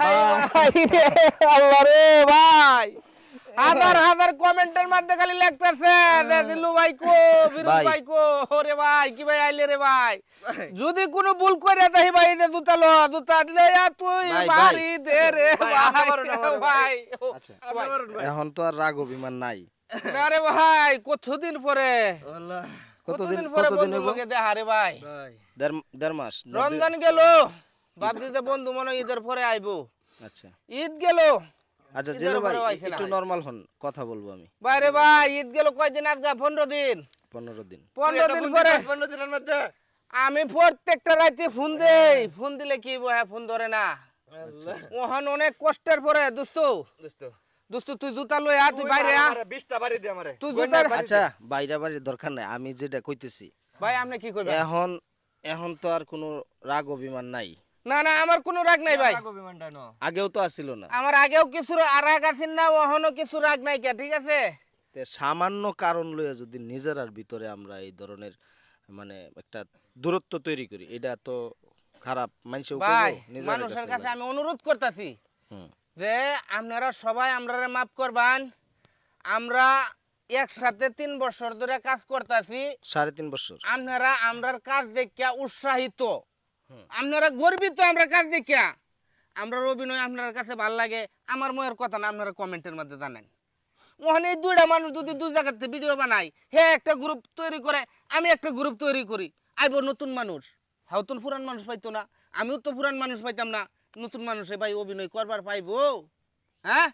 ভাই ভাই আল্লাহ রে ভাই। হাজার হাজার কমেন্টের মধ্যে খালি লিখতেছে যে দিল্লু ভাই কো বিরু ভাই। কো ওরে ভাই কি ভাই আইলে রে ভাই? যদি কোনো ভুল করে দেই ভাই লো জুতা দিলে আর তুই। বাড়ি দে রে ভাই, আচ্ছা ভাই। এখন তো আর রাগ অভিমান নাই। না রে ভাই কতদিন পরে? আল্লাহ কতদিন কতদিন পরে কতদিন বন্ধুর দেখা রে ভাই? দেড় মাস। রমজান গেল। ভাবছি যে বন্ধু মনে ঈদের পরে আইবো। আচ্ছা। ঈদ গেল। আচ্ছা ভাই একটু নরমাল হন কথা বলব আমি। বাইরে ভাই ঈদ গেল কয়দিন আজকে পনেরো দিন। পনেরো দিন। পনেরো দিন পরে পনেরো দিনের মধ্যে আমি প্রত্যেকটা রাতে ফোন দেই। ফোন দিলে কি হইবো, হ্যাঁ ফোন ধরে না। ওখান অনেক কষ্টের পরে দোস্ত। দোস্ত। দোস্ত তুই জুতা লই আ তুই বাইরে আ বাড়ি দে আমারে। তুই জুতা- আচ্ছা বাইরে বাড়ির দরকার নাই আমি যেটা কইতেছি। ভাই আপনি কি করবেন এখন এখন তো আর কোনো রাগ অভিমান নাই। না না আমার কোনো রাগ নাই ভাই। আগেও তো আসিল না। আমার আগেও কিছু রাগ আছেন না ওখানো কিছু রাগ নাই কে ঠিক আছে? সামান্য কারণ লইয়া যদি নিজের আর ভিতরে আমরা এই ধরনের মানে একটা দূরত্ব তৈরি করি এটা তো খারাপ। মানুষেও ভাই মানুষের কাছে আমি অনুরোধ করতেছি হুম, যে আপনারা সবাই আমরা মাফ করবান। আমরা একসাথে তিন বছর ধরে কাজ করতেছি। সাড়ে তিন বছর। আপনারা আমরার কাজ দেখিয়া উৎসাহিত। আপনারা গর্বিত আমরা কাজ দেখিয়া। আমরার অভিনয় আপনার কাছে ভালো লাগে আমার ময়ের কথা না আপনারা কমেন্টের মধ্যে জানেন। ওখানে এই দুইটা মানুষ যদি দুই জায়গাতে ভিডিও বানাই হে একটা গ্রুপ তৈরি করে আমি একটা গ্রুপ তৈরি করি আইব নতুন মানুষ। হ্যাঁ তো পুরান মানুষ পাইতো না আমিও তো পুরান মানুষ পাইতাম না নতুন মানুষে ভাই অভিনয় করবার পাইবো? হ্যাঁ?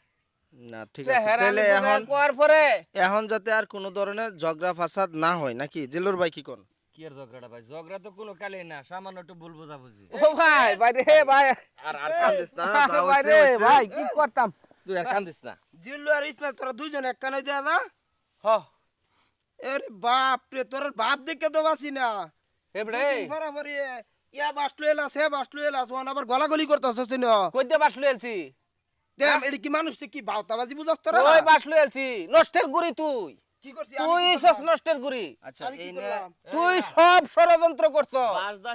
না ঠিক আছে তাহলে এখন পরে। এখন যাতে আর কোনো ধরনের ঝগড়া ফাসাদ না হয় নাকি? জেলুর ভাই কি কোন? কি আর ঝগড়াটা ভাই? ঝগড়া তো কোনো কালে না সামান্য একটু ভুল বোঝাবুঝি। ও ভাই ভাই রে ভাই। আর আর কান্দিস না ভাই রে ভাই কি করতাম? তুই আর কান্দিস না। জিল্লু আর ইসমাইল তোরা দুইজন এক কানে দেয়া না হ। এরে বাপ রে তোর বাপ দেখে তো বাসি না। এবড়ে ফরাফরি ইয়া বাসলু এলাস হে বাসলু এলাস ওয়ান আবার গলাগলি করতেছ না। কইতে বাসলু এলছি? দেম এডি কি মানুষ কি বাউতাবাজি বুঝাস তোরা? ওই বাসলু এলছি? নষ্টের গুড়ি তুই। তুই নষ্টের আচ্ছা সব ষড়যন্ত্র করছ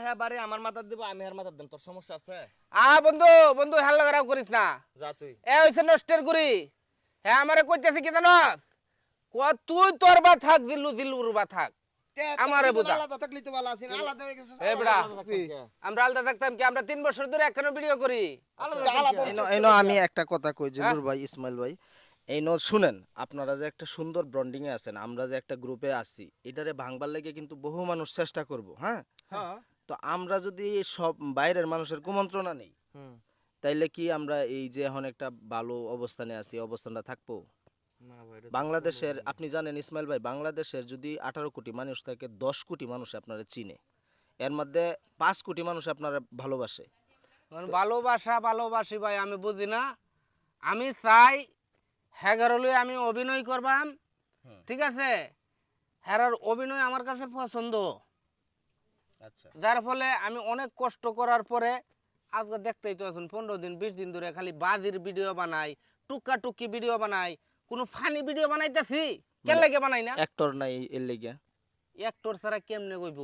হ্যাঁ বারে আমার দিব আমি আর দেন তোর সমস্যা আছে? আ বন্ধু বন্ধু হাল্লা করাও করিস না। যা তুই। এ হইছে নষ্টের গুড়ি। হ্যাঁ আমারে কইতেছে কি জানস? ক তুই তোর বা থাক দিল্লু দিল্লুর বা থাক। আমারে বুঝা। আলাদা থাকলি তো ভালো আছিস আলাদা হয়ে গেছিস এ বেড়া আমরা আলাদা থাকতাম কি? আমরা তিন বছর ধরে একখানে ভিডিও করি। আলাদা আমি একটা কথা কই জেলুর ভাই ইসমাইল ভাই। এইনো শুনেন আপনারা যে একটা সুন্দর ব্রন্ডিং এ আছেন আমরা যে একটা গ্রুপে আছি এটারে ভাঙবার লেগে কিন্তু বহু মানুষ চেষ্টা করব হ্যাঁ? হ্যাঁ। তো আমরা যদি সব বাইরের মানুষের কুমন্ত্রণা নেই তাইলে কি আমরা এই যে এখন একটা ভালো অবস্থানে আছি অবস্থানটা থাকব? বাংলাদেশের আপনি জানেন ইসমাইল ভাই বাংলাদেশের যদি আঠারো কোটি মানুষ থাকে দশ কোটি মানুষ আপনারা চিনে এর মধ্যে পাঁচ কোটি মানুষ আপনারা ভালোবাসে। ভালোবাসা ভালোবাসি ভাই আমি বুঝি না। আমি চাই হ্যাগারলে আমি অভিনয় করবাম ঠিক আছে? হ্যারার অভিনয় আমার কাছে পছন্দ। আচ্ছা। যার ফলে আমি অনেক কষ্ট করার পরে আজকে দেখতেই তো আছেন পনেরো দিন বিশ দিন ধরে খালি বাজির ভিডিও বানাই টুকা টুকি ভিডিও বানাই কোনো ফানি ভিডিও বানাইতেছি? কেন লাগে বানাই না? অ্যাক্টর নাই এর লেগে। একটর ছাড়া কেমনে কইব?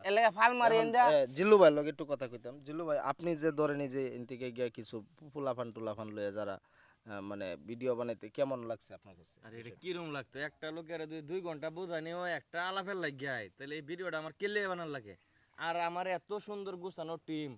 এলাকা ফাল মারি এন্দা। জিল্লু ভাই লগে একটু কথা কইতাম। জিল্লু ভাই আপনি যে ধরেন যে এনতিকে গিয়া কিছু ফুলাফান টুলাফান লয়ে যারা মানে ভিডিও বানাইতে কেমন লাগছে আপনার কাছে? আরে এটা কিরম লাগতো? একটা লোকের দুই দুই ঘণ্টা বোঝানি ও একটা আলাপের লাগিয়ায় তাহলে এই ভিডিওটা আমার কেলে বানার লাগে? আর আমার এত সুন্দর গুছানো টিম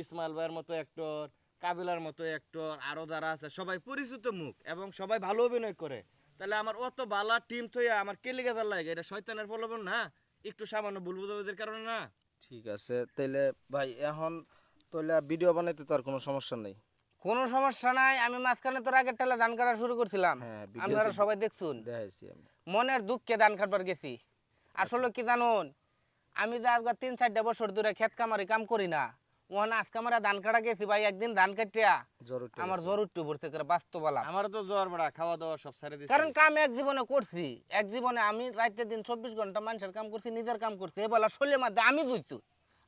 ইসমাইল ভাইয়ের মতো অ্যাক্টর কাবিলার মতো অ্যাক্টর আরও যারা আছে সবাই পরিচিত মুখ এবং সবাই ভালো অভিনয় করে। তাহলে আমার অত বালা টিম থইয়া আমার কেলে গেদার লাগে? এটা শয়তানের প্রলোভন না? একটু সামান্য ভুল বুঝাবুঝির কারণে না? ঠিক আছে তাইলে ভাই এখন তাহলে ভিডিও বানাইতে তো আর কোনো সমস্যা নেই। কোনো সমস্যা নাই আমি মাঝখানে তোর আগের টেলে ধান কাটা শুরু করছিলাম। হ্যাঁ, আপনারা সবাই দেখছুন। মনের দুঃখে ধান কাটবার গেছি। আসলে কি জানুন? আমি যে আজকে তিন চারটা বছর ধরে খেত কামারি কাম করি না ওখানে আজকে আমরা ধান কাটা গেছি ভাই একদিন ধান কাটিয়া আমার। জ্বর উঠতে পড়ছে করে বাস্তবলা। আমার তো জ্বর বড়া খাওয়া দাওয়া সব সারে দিচ্ছে কারণ কাম এক জীবনে করছি এক জীবনে আমি রাতে দিন চব্বিশ ঘণ্টা মানুষের কাম করছি নিজের কাম করছি এবেলা শৈলের মধ্যে আমি জুইছি।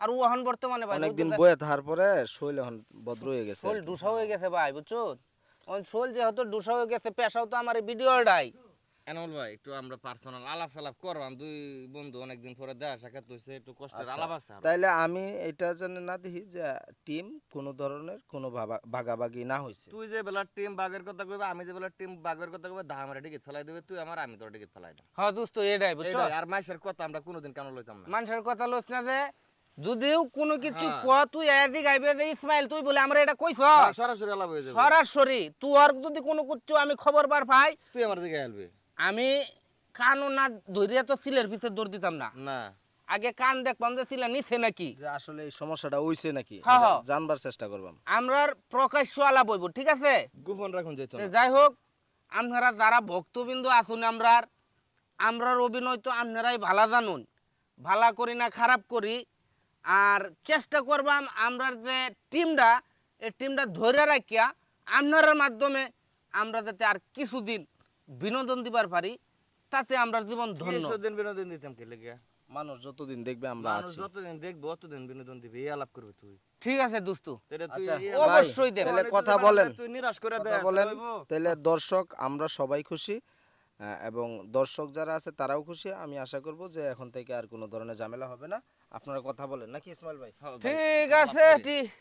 আর ওহন বর্তমানে ভাই অনেকদিন বয়ে থাকার পরে শৈল এখন বদ্র হয়ে গেছে শোল ডুসা হয়ে গেছে ভাই বুঝছ? শোল যেহেতু ডুসা হয়ে গেছে পেশাও তো আমার ভিডিওটাই এনামুল ভাই একটু আমরা পার্সোনাল আলাপ সালাপ করলাম দুই বন্ধু অনেকদিন পরে দেখা সাক্ষাৎ হয়েছে একটু কষ্টের আচ্ছা, আলাপ আছে তাইলে আমি এটা জানি না দেখি যে টিম কোনো ধরনের কোনো ভাগাভাগি না হয়েছে তুই যে বেলার টিম বাগের কথা কইবে আমি যে বেলার টিম বাগের কথা কইবে দা আমার টিকিট ফেলাই দেবে তুই আমার আমি তোর টিকিট ফেলাই দেব হ্যাঁ দোস্ত এটাই বুঝছ? আর মাইসের কথা আমরা কোনোদিন কেন লইতাম না। মানুষের কথা লোস না যে যদিও কোনো কিছু হ্যাঁ। ক তুই এদিক আইবে যে ইসমাইল তুই বলে আমরা এটা কইছ। হ্যাঁ, সরাসরি আলাপ হয়ে যাবে। সরাসরি তোর যদি কোনো কিছু আমি খবর বার পাই তুই আমার দিকে আলবি আমি কানও না ধরিয়া তো সিলের পিছে দৌড় দিতাম না। না। আগে কান দেখবাম যে সিলা নিছে নাকি। আসলে এই সমস্যাটা হইছে নাকি? হ্যাঁ। জানবার চেষ্টা করবাম। আমরার প্রকাশ্য আলাপ হইব ঠিক আছে? গোপন রাখুন যেত যাই হোক আপনারা যারা ভক্তবিন্দু আসুন আমরার আমরার অভিনয় তো আপনারাই ভালা জানুন। ভালা করি না খারাপ করি। আর চেষ্টা করবাম আমরার যে টিমটা এই টিমটা ধরে রাখিয়া আপনার মাধ্যমে আমরা যাতে আর কিছুদিন বিনোদন দিবার পারি তাতে আমরা জীবন ধন্য। দিন বিনোদন দিতাম কে লেগে মানুষ যতদিন দেখবে আমরা আছি। যতদিন দেখব অতদিন বিনোদন দিবে এই আলাপ করবে তুই। ঠিক আছে দোস্ত। তাহলে তুই আচ্ছা, অবশ্যই দেব। তাহলে কথা বলেন। তুই নিরাশ করে দে কথা বলেন তাহলে দর্শক আমরা সবাই খুশি এবং দর্শক যারা আছে তারাও খুশি। আমি আশা করব যে এখন থেকে আর কোনো ধরনের ঝামেলা হবে না। আপনারা কথা বলেন। নাকি ইসমাইল ভাই? ঠিক আছে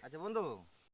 আচ্ছা বন্ধু